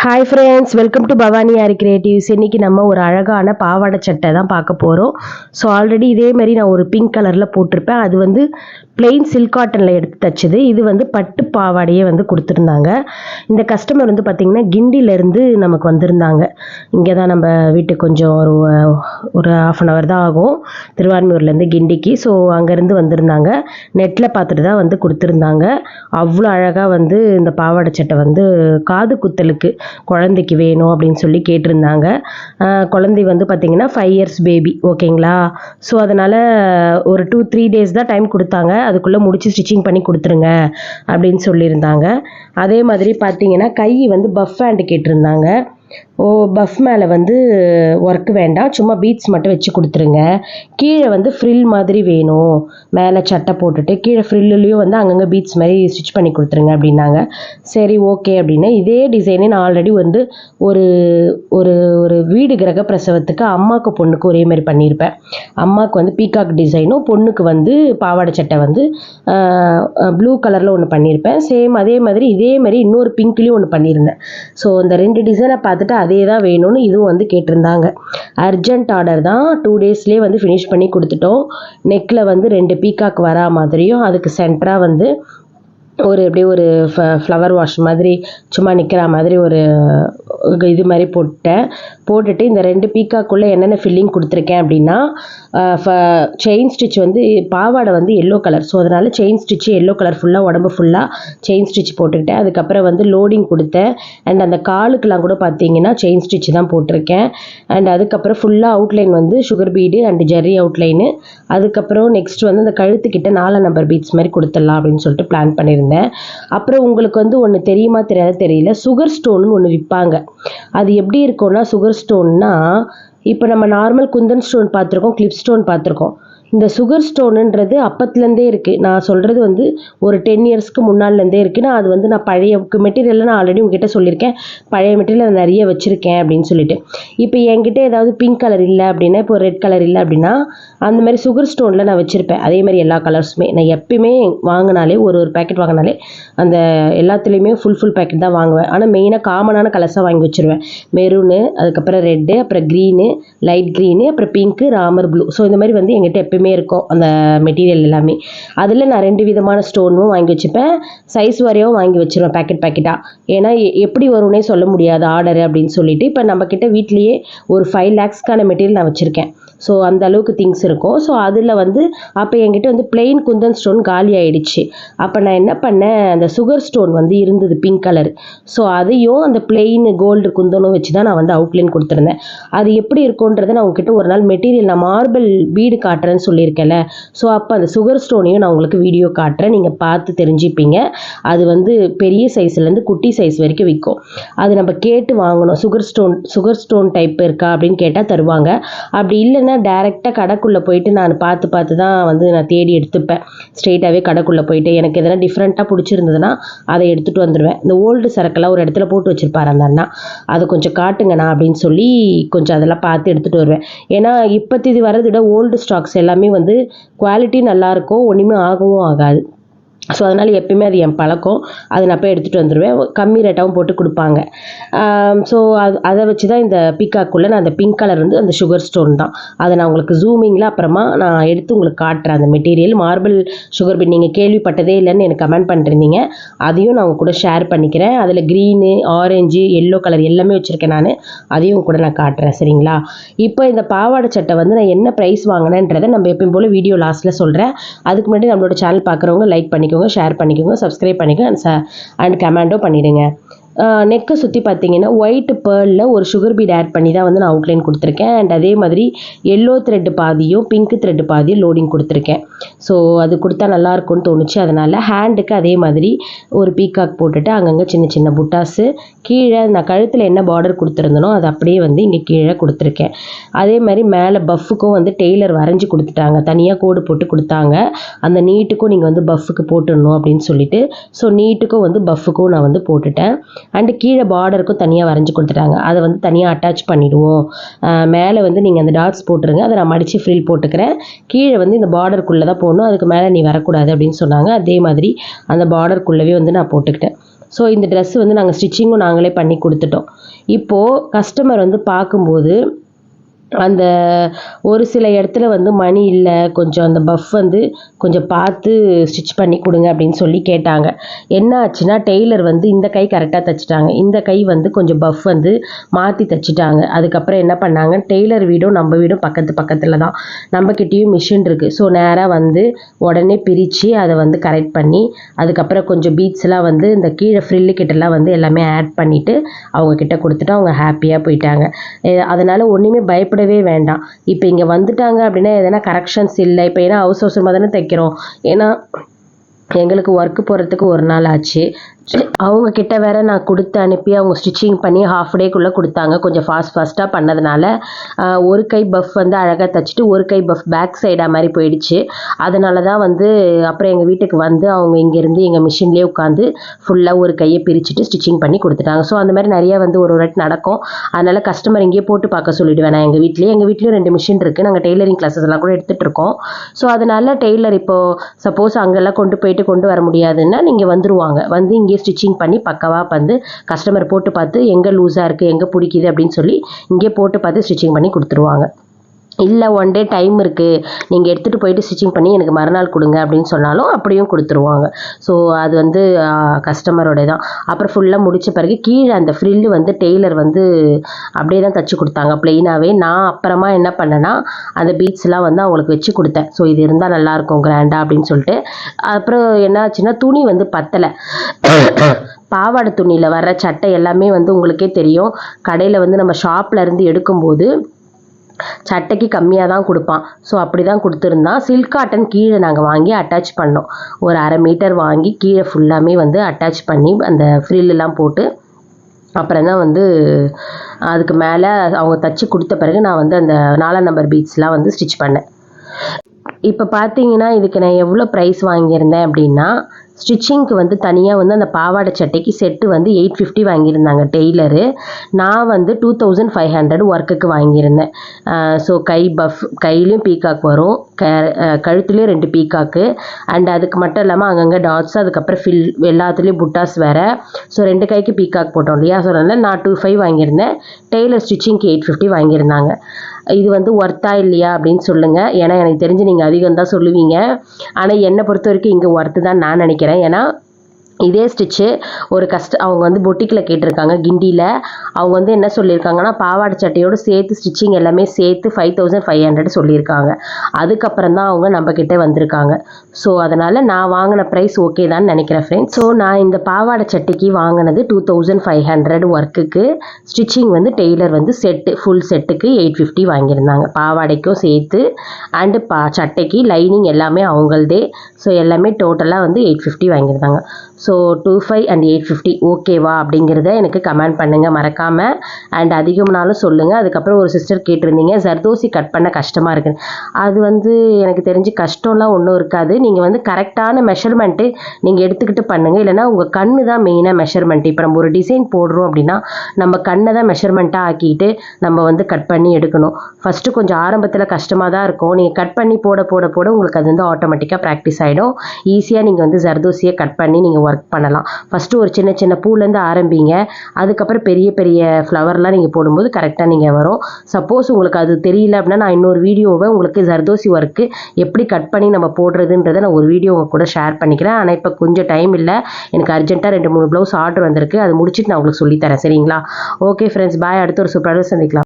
Hi friends welcome to Bhavani Aari creatives இன்றைக்கி நம்ம ஒரு அழகான பாவாடை சட்டை தான் பார்க்க போகிறோம் ஸோ ஆல்ரெடி இதே மாதிரி நான் ஒரு பிங்க் கலரில் போட்டிருப்பேன். அது வந்து பிளெயின் சில்க் காட்டனில் எடுத்து தச்சது. இது வந்து பட்டு பாவாடையே வந்து கொடுத்துருந்தாங்க. இந்த கஸ்டமர் வந்து பார்த்திங்கன்னா கிண்டிலேருந்து நமக்கு வந்திருந்தாங்க. இங்கே தான் நம்ம வீட்டுக்கு கொஞ்சம் ஒரு ஒரு ஆஃப் அன் ஹவர் தான் ஆகும். திருவான்மூர்லேருந்து கிண்டிக்கு. ஸோ அங்கேருந்து வந்திருந்தாங்க. நெட்டில் பார்த்துட்டு தான் வந்து கொடுத்துருந்தாங்க. அவ்வளோ அழகாக வந்து இந்த பாவாடை சட்டை வந்து காது குத்தலுக்கு குழந்தைக்கு வேணும் அப்படின்னு சொல்லி கேட்டிருந்தாங்க. குழந்தை வந்து பார்த்திங்கன்னா ஃபைவ் இயர்ஸ் பேபி ஓகேங்களா ஸோ அதனால் ஒரு டூ த்ரீ டேஸ் தான் டைம் கொடுத்தாங்க. அதுக்குள்ளே முடிச்சு ஸ்டிச்சிங் பண்ணி கொடுத்துருங்க அப்படின்னு சொல்லியிருந்தாங்க. அதே மாதிரி பார்த்தீங்கன்னா கை வந்து பஃப் ஹேண்டு கேட்டிருந்தாங்க. ஓ பஃப் மேலே வந்து ஒர்க் வேண்டாம். சும்மா பீட்ஸ் மட்டும் வச்சு கொடுத்துருங்க. கீழே வந்து ஃப்ரில் மாதிரி வேணும். மேலே சட்டை போட்டுட்டு கீழே ஃப்ரில்லுலேயும் வந்து அங்கங்கே பீட்ஸ் மாதிரி ஸ்டிச் பண்ணி கொடுத்துருங்க அப்படின்னாங்க. சரி ஓகே அப்படின்னு. இதே டிசைனே நான் ஆல்ரெடி வந்து ஒரு ஒரு ஒரு வீடு கிரக பிரசவத்துக்கு அம்மாவுக்கு பொண்ணுக்கு ஒரே மாதிரி பண்ணியிருப்பேன் அம்மாவுக்கு வந்து பீகாக் டிசைனும் பொண்ணுக்கு வந்து பாவாடை சட்டை வந்து ப்ளூ கலரில் ஒன்று பண்ணியிருப்பேன் சேம் அதே மாதிரி இதே மாதிரி இன்னொரு பிங்க்லேயும் ஒன்று பண்ணியிருந்தேன் ஸோ இந்த ரெண்டு டிசைனை பார்த்துட்டு அதே தான் வேணும்னு இதுவும் வந்து கேட்டிருந்தாங்க. அர்ஜென்ட் ஆர்டர் தான் டூ டேஸ்லேயே வந்து ஃபினிஷ் பண்ணி கொடுத்துட்டோம். நெக்கில் வந்து ரெண்டு பீகாக் வரா மாதிரியும் அதுக்கு சென்டராக வந்து ஒரு அப்படியே ஒரு ஃப்ளவர் வாஷ் மாதிரி சும்மா நிற்கிற மாதிரி ஒரு இது மாதிரி போட்டேன். போட்டுட்டு இந்த ரெண்டு பீக்காக்குள்ளே என்னென்ன ஃபில்லிங் கொடுத்துருக்கேன் அப்படின்னா செயின் ஸ்டிச் வந்து பாவாடை வந்து எல்லோ கலர் ஸோ அதனால் செயின் ஸ்டிச்சு எல்லோ கலர் ஃபுல்லாக உடம்பு ஃபுல்லாக செயின் ஸ்டிச் போட்டுக்கிட்டேன். அதுக்கப்புறம் வந்து லோடிங் கொடுத்தேன். அண்ட் அந்த காலுக்கெலாம் கூட பார்த்தீங்கன்னா செயின் ஸ்டிச் தான் போட்டிருக்கேன். அண்ட் அதுக்கப்புறம் ஃபுல்லாக அவுட்லைன் வந்து sugar bead and zari outline அதுக்கப்புறம் நெக்ஸ்ட் வந்து அந்த கழுத்துக்கிட்ட நாலு நம்பர் பீட்ஸ் மாதிரி கொடுத்துடலாம் அப்படின்னு சொல்லிட்டு பிளான் பண்ணியிருந்தேன். அப்புறம் உங்களுக்கு வந்து ஒன்று தெரியுமா தெரியாத தெரியல சுகர் ஸ்டோன்னு ஒன்று விற்பாங்க அது எப்படி இருக்கும்னா சுகர் ஸ்டோன்னா இப்போ நம்ம நார்மல் குந்தன் ஸ்டோன் பார்த்துருக்கோம் கிளிப் ஸ்டோன் பார்த்துருக்கோம். இந்த சுகர் ஸ்டோனுன்றது அப்பத்துலேருந்தே இருக்குது நான் சொல்கிறது வந்து ஒரு டென் இயர்ஸ்க்கு முன்னாலேருந்தே இருக்குது நான் அது வந்து நான் பழைய மெட்டீரியலில் நான் ஆல்ரெடி உங்ககிட்ட சொல்லியிருக்கேன். பழைய மெட்டீரியல் நிறைய வச்சுருக்கேன் அப்படின்னு சொல்லிட்டு. இப்போ என்கிட்ட ஏதாவது பிங்க் கலர் இல்லை அப்படின்னா இப்போ ரெட் கலர் இல்லை அப்படின்னா அந்த மாதிரி சுகர் ஸ்டோனில் நான் வச்சுருப்பேன். அதே மாதிரி எல்லா கலர்ஸுமே நான் எப்பயுமே வாங்கினாலே ஒரு ஒரு பேக்கெட் வாங்கினாலே அந்த எல்லாத்துலேயுமே ஃபுல் ஃபுல் பேக்கெட் தான் வாங்குவேன். ஆனால் மெயினாக காமனான கலர்ஸாக வாங்கி வச்சுருவேன். மெரூனு அதுக்கப்புறம் ரெட்டு அப்புறம் க்ரீனு லைட் க்ரீனு அப்புறம் பிங்க்கு ராமர் ப்ளூ ஸோ இந்த மாதிரி வந்து எங்கிட்ட எப்பயுமே இருக்கும் அந்த மெட்டீரியல் எல்லாமே. அதில் நான் ரெண்டு விதமான ஸ்டோனும் வாங்கி வச்சுப்பேன். சைஸ் வரையும் வாங்கி வச்சுருவேன் பேக்கெட் பேக்கெட்டாக ஏன்னா எ- எப்படி வரும்னே சொல்ல முடியாது ஆர்டர் அப்படின்னு சொல்லிட்டு. இப்போ நம்மக்கிட்ட வீட்லேயே ஒரு ஃபைவ் லேக்ஸ்க்கான மெட்டீரியல் நான் வச்சுருக்கேன். ஸோ அந்த அளவுக்கு திங்ஸ் இருக்கும். ஸோ அதில் வந்து அப்போ என்கிட்ட வந்து பிளெயின் குந்தன் ஸ்டோன் காலி ஆயிடுச்சு. அப்போ நான் என்ன பண்ணேன்? அந்த சுகர் ஸ்டோன் வந்து இருந்தது பிங்க் கலர் ஸோ அதையும் அந்த பிளெயின் கோல்டு குந்தனும் வச்சு தான் நான் வந்து அவுட்லைன் கொடுத்துருந்தேன். அது எப்படி இருக்கும்ன்றதை நான் உங்ககிட்ட ஒரு நாள் மெட்டீரியல் நான் மார்பிள் வீடு காட்டுறேன்னு சொல்லியிருக்கேன்ல. ஸோ அப்போ அந்த சுகர் ஸ்டோனையும் நான் உங்களுக்கு வீடியோ காட்டுறேன். நீங்கள் பார்த்து தெரிஞ்சுப்பீங்க. அது வந்து பெரிய சைஸ்லேருந்து குட்டி சைஸ் வரைக்கும் விற்கும். அது நம்ம கேட்டு வாங்கணும். Sugar stone sugar stone type இருக்கா அப்படின்னு கேட்டால் தருவாங்க. அப்படி இல்லைன்னா டேரெக்டாக கடைக்குள்ளே போயிட்டு நான் பார்த்து பார்த்து தான் வந்து நான் தேடி எடுத்துப்பேன். ஸ்ட்ரெயிட்டாகவே கடைக்குள்ளே போயிட்டு எனக்கு எதனா டிஃப்ரெண்ட்டாக பிடிச்சிருந்ததுன்னா அதை எடுத்துகிட்டு வந்துடுவேன் இந்த ஓல்டு சரக்கெல்லாம் ஒரு இடத்துல போட்டு வச்சிருப்பாரு அந்த அண்ணா. அதை கொஞ்சம் காட்டுங்கண்ணா அப்படின்னு சொல்லி கொஞ்சம் அதெல்லாம் பார்த்து எடுத்துகிட்டு வருவேன். ஏன்னா இப்போத்தி வரதை விட ஓல்டு ஸ்டாக்ஸ் எல்லாமே வந்து குவாலிட்டி நல்லாயிருக்கும் ஒன்றுமே ஆகவும் ஆகாது. ஸோ அதனால் எப்பயுமே அது என் பழக்கம். அதை நான் போய் எடுத்துகிட்டு வந்துடுவேன் கம்மி ரேட்டாகவும் போட்டு கொடுப்பாங்க. ஸோ அது அதை வச்சு தான் இந்த பீக்காக்குள்ளே நான் அந்த பிங்க் கலர் வந்து அந்த சுகர் ஸ்டோன் தான். அதை நான் உங்களுக்கு ஜூமிங்கில் அப்புறமா நான் எடுத்து உங்களுக்கு காட்டுறேன். அந்த மெட்டீரியல் மார்பிள் சுகர் பின் நீங்கள் கேள்விப்பட்டதே இல்லைன்னு எனக்கு கமெண்ட் பண்ணிருந்தீங்க. அதையும் நான் உங்கள் கூட ஷேர் பண்ணிக்கிறேன். அதில் க்ரீனு ஆரஞ்சு எல்லோ கலர் எல்லாமே வச்சுருக்கேன் நான். அதையும் கூட நான் காட்டுறேன். சரிங்களா? இப்போ இந்த பாவாடை சட்டை வந்து நான் என்ன ப்ரைஸ் வாங்கினேன்றதை நம்ம எப்பயும் போல் வீடியோ லாஸ்ட்டில் சொல்கிறேன் அதுக்கு முன்னாடி நம்மளோட சேனல் பார்க்குறவங்க லைக் பண்ணிக்கோங்க. ஷேர் பண்ணிக்கோங்க சப்ஸ்கிரைப் பண்ணிக்கோங்க அண்ட் ச அண்ட் கமெண்ட்டும் பண்ணிவிடுங்க நெக்கை சுற்றி பார்த்தீங்கன்னா ஒயிட் பேர்லில் ஒரு சுகர் பீட் ஆட் பண்ணி தான் வந்து நான் அவுட்லைன் கொடுத்துருக்கேன். அண்ட் அதே மாதிரி எல்லோ த்ரெட்டு பாதியும் பிங்க் த்ரெட்டு பாதியும் லோடிங் கொடுத்துருக்கேன். ஸோ அது கொடுத்தா நல்லாயிருக்கும்னு தோணுச்சு. அதனால் ஹேண்டுக்கு அதே மாதிரி ஒரு பீகாக் போட்டுட்டு அங்கங்கே சின்ன சின்ன புட்டாஸு கீழே நான் கழுத்தில் என்ன பார்டர் கொடுத்துருந்தனோ அது அப்படியே வந்து இங்கே கீழே கொடுத்துருக்கேன். அதே மாதிரி மேலே பஃப்புக்கும் வந்து டெய்லர் வரைஞ்சி கொடுத்துட்டாங்க. தனியாக கோடு போட்டு கொடுத்தாங்க. அந்த நீட்டுக்கும் நீங்கள் வந்து பஃப்புக்கு போட்டுடணும் அப்படின்னு சொல்லிட்டு ஸோ நீட்டுக்கும் வந்து பஃப்புக்கும் நான் வந்து போட்டுட்டேன். அண்டு கீழே பார்டருக்கும் தனியாக வரைஞ்சி கொடுத்துட்டாங்க. அதை வந்து தனியாக அட்டாச் பண்ணிவிடுவோம் மேலே வந்து நீங்கள் அந்த டாட்ஸ் போட்டுருங்க. அதை நான் மடித்து ஃப்ரில் போட்டுக்கிறேன். கீழே வந்து இந்த பார்டருக்குள்ளே தான் போடணும். அதுக்கு மேலே நீ வரக்கூடாது அப்படின்னு சொன்னாங்க. அதே மாதிரி அந்த பார்டருக்குள்ளவே வந்து நான் போட்டுக்கிட்டேன். ஸோ இந்த ட்ரெஸ் வந்து நாங்கள் ஸ்டிச்சிங்கும் நாங்களே பண்ணி கொடுத்துட்டோம். இப்போது கஸ்டமர் வந்து பார்க்கும்போது அந்த ஒரு சில இடத்துல வந்து மணி இல்லை கொஞ்சம் அந்த பஃப் வந்து கொஞ்சம் பார்த்து ஸ்டிச் பண்ணி கொடுங்க அப்படின்னு சொல்லி கேட்டாங்க. என்ன ஆச்சுன்னா டெய்லர் வந்து இந்த கை கரெக்டாக தைச்சிட்டாங்க. இந்த கை வந்து கொஞ்சம் பஃப் வந்து மாற்றி தைச்சிட்டாங்க. அதுக்கப்புறம் என்ன பண்ணாங்க டெய்லர் வீடும் நம்ம வீடும் பக்கத்து பக்கத்தில் தான். நம்மக்கிட்டேயும் மிஷின் இருக்குது ஸோ நேராக வந்து உடனே பிரித்து அதை வந்து கரெக்ட் பண்ணி அதுக்கப்புறம் கொஞ்சம் பீட்ஸ்லாம் வந்து இந்த கீழே ஃப்ரில்லு கிட்டலாம் வந்து எல்லாமே ஆட் பண்ணிவிட்டு அவங்கக்கிட்ட கொடுத்துட்டு அவங்க ஹாப்பியாக போயிட்டாங்க. அதனால் ஒன்றுமே பயப்பட போடவே வேண்டாம். இப்போ இங்கே வந்துட்டாங்க அப்படின்னா எதனா கரெக்ஷன்ஸ் இல்லை. இப்போ ஏன்னா அவசர அவசரமாக தானே தைக்கிறோம். ஏன்னா எங்களுக்கு ஒர்க்கு போகிறதுக்கு ஒரு நாள் ஆச்சு. அவங்க கிட்ட வேற நான் கொடுத்து அனுப்பி அவங்க ஸ்டிச்சிங் பண்ணி ஹாஃப் டேக்குள்ளே கொடுத்தாங்க. கொஞ்சம் ஃபாஸ்ட் ஃபாஸ்ட்டாக பண்ணதுனால ஒரு கை பஃப் வந்து அழகாக தைச்சிட்டு ஒரு கை பஃப் பேக் சைடாக மாதிரி போயிடுச்சு. அதனால தான் வந்து அப்புறம் எங்கள் வீட்டுக்கு வந்து அவங்க இங்கேருந்து எங்கள் மிஷின்லேயே உட்காந்து ஃபுல்லாக ஒரு கையை பிரிச்சுட்டு ஸ்டிச்சிங் பண்ணி கொடுத்துட்டாங்க. ஸோ அந்த மாதிரி நிறையா வந்து ஒரு ஒரு வாட்டி நடக்கும். அதனால் கஸ்டமர் இங்கேயே போட்டு பார்க்க சொல்லிடுவேன் நான் எங்கள் வீட்லேயே. எங்கள் வீட்லேயும் ரெண்டு மிஷின் இருக்குது நாங்கள் டெய்லரிங் கிளாஸஸ் எல்லாம் கூட எடுத்துகிட்டு இருக்கோம். ஸோ அதனால் டெய்லர் இப்போது சப்போஸ் அங்கெல்லாம் கொண்டு போயிட்டு கொண்டு வர முடியாதுன்னா நீங்கள் வந்துடுவாங்க வந்து இங்கே இங்கேயே ஸ்டிச்சிங் பண்ணி பக்கவாக வந்து கஸ்டமர் போட்டு பார்த்து எங்கே லூஸாக இருக்குது எங்கே பிடிக்குது அப்படின்னு சொல்லி இங்கே போட்டு பார்த்து ஸ்டிச்சிங் பண்ணி கொடுத்துருவாங்க. இல்லை ஒன் டே டைம் இருக்குது நீங்கள் எடுத்துகிட்டு போயிட்டு ஸ்டிச்சிங் பண்ணி எனக்கு மறுநாள் கொடுங்க அப்படின்னு சொன்னாலும் அப்படியும் கொடுத்துருவாங்க. ஸோ அது வந்து கஸ்டமரோட தான் அப்புறம் ஃபுல்லாக முடித்த பிறகு கீழே அந்த ஃப்ரில்லு வந்து டெய்லர் வந்து அப்படியே தான் தச்சு கொடுத்தாங்க. ப்ளெயினாகவே நான் அப்புறமா என்ன பண்ணேன்னா அந்த பீட்ஸ்லாம் வந்து அவங்களுக்கு வச்சு கொடுத்தேன். ஸோ இது இருந்தால் நல்லாயிருக்கும் கிராண்டாக அப்படின்னு சொல்லிட்டு. அப்புறம் என்ன ஆச்சுன்னா துணி வந்து பத்தலை. பாவாடை துணியில் வர்ற சட்டை எல்லாமே வந்து உங்களுக்கே தெரியும். கடையில் வந்து நம்ம ஷாப்பில் இருந்து எடுக்கும்போது சட்டைக்கு கம்மியாக தான் கொடுப்பான். ஸோ அப்படி தான் கொடுத்துருந்தான் சில்க் காட்டன் கீழே நாங்கள் வாங்கி அட்டாச் பண்ணோம். ஒரு அரை மீட்டர் வாங்கி கீழே ஃபுல்லாமே வந்து அட்டாச் பண்ணி அந்த ஃப்ரில்லாம் போட்டு அப்புறம் தான் வந்து அதுக்கு மேலே அவங்க தச்சு கொடுத்த பிறகு நான் வந்து அந்த நாலாம் நம்பர் பீட்ஸ்லாம் வந்து ஸ்டிச் பண்ணேன். இப்போ பார்த்தீங்கன்னா இதுக்கு நான் எவ்வளோ ப்ரைஸ் வாங்கியிருந்தேன் அப்படின்னா ஸ்டிச்சிங்க்கு வந்து தனியாக வந்து அந்த பாவாடை சட்டைக்கு செட்டு வந்து எயிட் ஃபிஃப்டி வாங்கியிருந்தாங்க டெய்லரு. நான் வந்து டூ தௌசண்ட் ஃபைவ் ஹண்ட்ரட் ஒர்க்குக்கு வாங்கியிருந்தேன். ஸோ கை பஃப் கையிலையும் பீகாக் வரும். க கழுத்துலேயும் ரெண்டு பீகாக்கு அண்ட் அதுக்கு மட்டும் இல்லாமல் அங்கங்கே டாட்ஸ் அதுக்கப்புறம் ஃபில் எல்லாத்துலேயும் புட்டாஸ் வேறு. ஸோ ரெண்டு கைக்கு பீகாக் போட்டோம் இல்லையா? ஸோ அதனால் நான் டூ ஃபைவ் வாங்கியிருந்தேன். டெய்லர் ஸ்டிச்சிங்க்கு எயிட் ஃபிஃப்டி வாங்கியிருந்தாங்க. இது வந்து ஒர்த்தா இல்லையா அப்படின்னு சொல்லுங்கள் ஏன்னா எனக்கு தெரிஞ்சு நீங்கள் அதிகம் தான் சொல்லுவீங்க. ஆனால் என்னை பொறுத்த வரைக்கும் இங்கே ஒர்த்து தான் நான் நினைக்கிறேன். ஏன்னா இதே ஸ்டிச்சு ஒரு கஸ்ட அவங்க வந்து பொட்டிக்கில் கேட்டிருக்காங்க கிண்டியில். அவங்க வந்து என்ன சொல்லியிருக்காங்கன்னா பாவாடை சட்டையோடு சேர்த்து ஸ்டிச்சிங் எல்லாமே சேர்த்து ஃபைவ் தௌசண்ட் ஃபைவ் ஹண்ட்ரட் சொல்லியிருக்காங்க. அதுக்கப்புறம் தான் அவங்க நம்மக்கிட்ட வந்திருக்காங்க. ஸோ அதனால் நான் வாங்கின ப்ரைஸ் ஓகே தான் நினைக்கிறேன் ஃப்ரெண்ட்ஸ் ஸோ நான் இந்த பாவாடை சட்டைக்கு வாங்கினது டூ தௌசண்ட் ஃபைவ் ஹண்ட்ரட் ஒர்க்குக்கு ஸ்டிச்சிங் வந்து டெய்லர் வந்து செட்டு ஃபுல் செட்டுக்கு எயிட் ஃபிஃப்டி வாங்கியிருந்தாங்க. பாவாடைக்கும் சேர்த்து அண்டு பா சட்டைக்கு லைனிங் எல்லாமே அவங்களதே. ஸோ எல்லாமே டோட்டலாக வந்து eight fifty வாங்கியிருந்தாங்க. So so two five and eight fifty ஓகேவா அப்படிங்கிறத எனக்கு கமெண்ட் பண்ணுங்கள் மறக்காமல் அண்ட் அதிகம்னாலும் சொல்லுங்கள் அதுக்கப்புறம் ஒரு சிஸ்டர் கேட்டிருந்தீங்க ஜர்தோசி கட் பண்ண கஷ்டமாக இருக்குது அது வந்து எனக்கு தெரிஞ்சு கஷ்டம்லாம் ஒன்றும் இருக்காது. நீங்கள் வந்து கரெக்டான மெஷர்மெண்ட்டு நீங்கள் எடுத்துக்கிட்டு பண்ணுங்கள் இல்லைனா உங்கள் கண்ணு தான் மெயினாக மெஷர்மெண்ட் இப்போ நம்ம ஒரு டிசைன் போடுறோம் அப்படின்னா நம்ம கண்ணை தான் மெஷர்மெண்ட்டாக ஆக்கிட்டு நம்ம வந்து கட் பண்ணி எடுக்கணும். ஃபஸ்ட்டு கொஞ்சம் ஆரம்பத்தில் கஷ்டமாக தான் இருக்கும். நீங்கள் கட் பண்ணி போட போட போட உங்களுக்கு அது வந்து ஆட்டோமேட்டிக்காக ப்ராக்டிஸ் ஆகிடும் ஈஸியாக நீங்கள் வந்து ஜர்தோசியை கட் பண்ணி நீங்கள் ஒர்க் பண்ணலாம். ஃபஸ்ட்டு ஒரு சின்ன சின்ன பூலேருந்து ஆரம்பிங்க. அதுக்கப்புறம் பெரிய பெரிய ஃப்ளவர்லாம் நீங்கள் போடும்போது கரெக்டாக நீங்கள் வரும். சப்போஸ் உங்களுக்கு அது தெரியல அப்படின்னா நான் இன்னொரு வீடியோவை உங்களுக்கு ஜர்தோசி ஒர்க்கு எப்படி கட் பண்ணி நம்ம போடுறதுன்றதை நான் ஒரு வீடியோ உங்கள் கூட ஷேர் பண்ணிக்கிறேன். ஆனால் இப்போ கொஞ்சம் டைம் இல்லை. எனக்கு அர்ஜென்ட்டாக ரெண்டு மூணு ப்ளவுஸ் ஆர்டர் வந்திருக்கு. அது முடிச்சுட்டு நான் உங்களுக்கு சொல்லித்தரேன் சரிங்களா? ஓகே ஃப்ரெண்ட்ஸ் பாய் அடுத்த ஒரு சூப்பராக சந்திக்கலாம்.